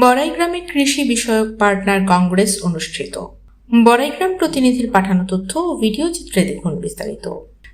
বড়াইগ্রামে কৃষি বিষয়ক পার্টনার কংগ্রেস অনুষ্ঠিত। বড়াইগ্রাম প্রতিনিধির পাঠানো তথ্য ও ভিডিও চিত্রে দেখুন বিস্তারিত।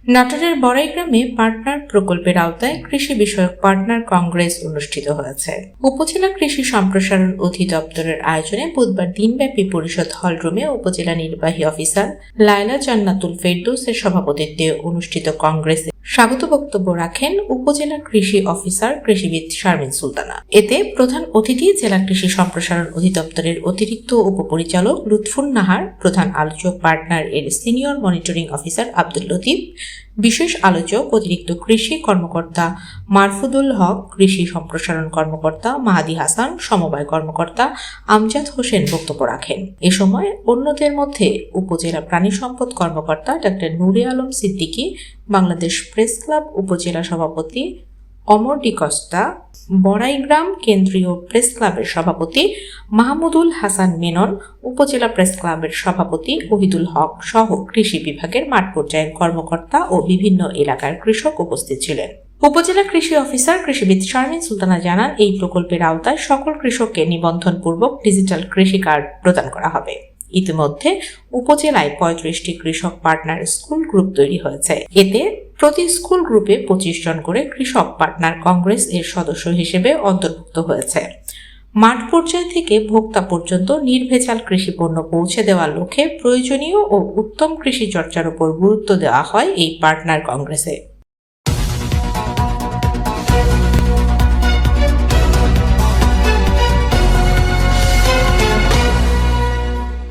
নাটোরের বড়াইগ্রামে পার্টনার প্রকল্পের আওতায় কৃষি বিষয়ক পার্টনার কংগ্রেস অনুষ্ঠিত হয়েছে। উপজেলা কৃষি সম্প্রসারণ অধিদপ্তরের আয়োজনে বুধবার দিনব্যাপী পরিষদ হল রুমে উপজেলা নির্বাহী অফিসার লায়লা জান্নাতুল ফেরদৌসের সভাপতিত্বে অনুষ্ঠিত কংগ্রেসে স্বাগত বক্তব্য রাখেন উপজেলা কৃষি অফিসার কৃষিবিদ শারমিন সুলতানা। এতে প্রধান অতিথি জেলা কৃষি সম্প্রসারণ অধিদপ্তরের অতিরিক্ত উপপরিচালক লুৎফুন নাহার, প্রধান আলোচক পার্টনার এর senior monitoring officer Abdul Latif, বিশেষ আলোচক অতিরিক্ত কৃষি কর্মকর্তা মারফুদুল হক, কৃষি সম্প্রসারণ কর্মকর্তা মাহাদি হাসান, সমবায় কর্মকর্তা আমজাদ হোসেন বক্তব্য রাখেন। এ সময় অন্যদের মধ্যে উপজেলা প্রাণী সম্পদ কর্মকর্তা doctor Nure Alam Siddiqui, Bangladesh press club উপজেলা সভাপতি অমর ডিকস্তা বড়াইগ্রাম কেন্দ্রীয় প্রেস ক্লাবের সভাপতি মাহমুদুল হাসান মেনন, উপজেলা প্রেস ক্লাবের সভাপতি ওহিদুল হক সহ কৃষি বিভাগের মাঠ পর্যায়ের কর্মকর্তা ও বিভিন্ন এলাকার কৃষক উপস্থিত ছিলেন। উপজেলা কৃষি অফিসার কৃষিবিদ শারমিন সুলতানা জানান, এই প্রকল্পের আওতায় সকল কৃষককে নিবন্ধনপূর্বক ডিজিটাল কৃষি কার্ড প্রদান করা হবে। ইতিমধ্যে উপজেলায় পঁয়ত্রিশটি কৃষক পার্টনার স্কুল গ্রুপ তৈরি হয়েছে। এতে প্রতি স্কুল গ্রুপে পঁচিশ জন করে কৃষক পার্টনার কংগ্রেস এর সদস্য হিসেবে অন্তর্ভুক্ত হয়েছে। মাঠ পর্যায় থেকে ভোক্তা পর্যন্ত নির্ভেজাল কৃষি পণ্য পৌঁছে দেওয়ার লক্ষ্যে প্রয়োজনীয় ও উত্তম কৃষি চর্চার উপর গুরুত্ব দেওয়া হয় এই পার্টনার কংগ্রেসে।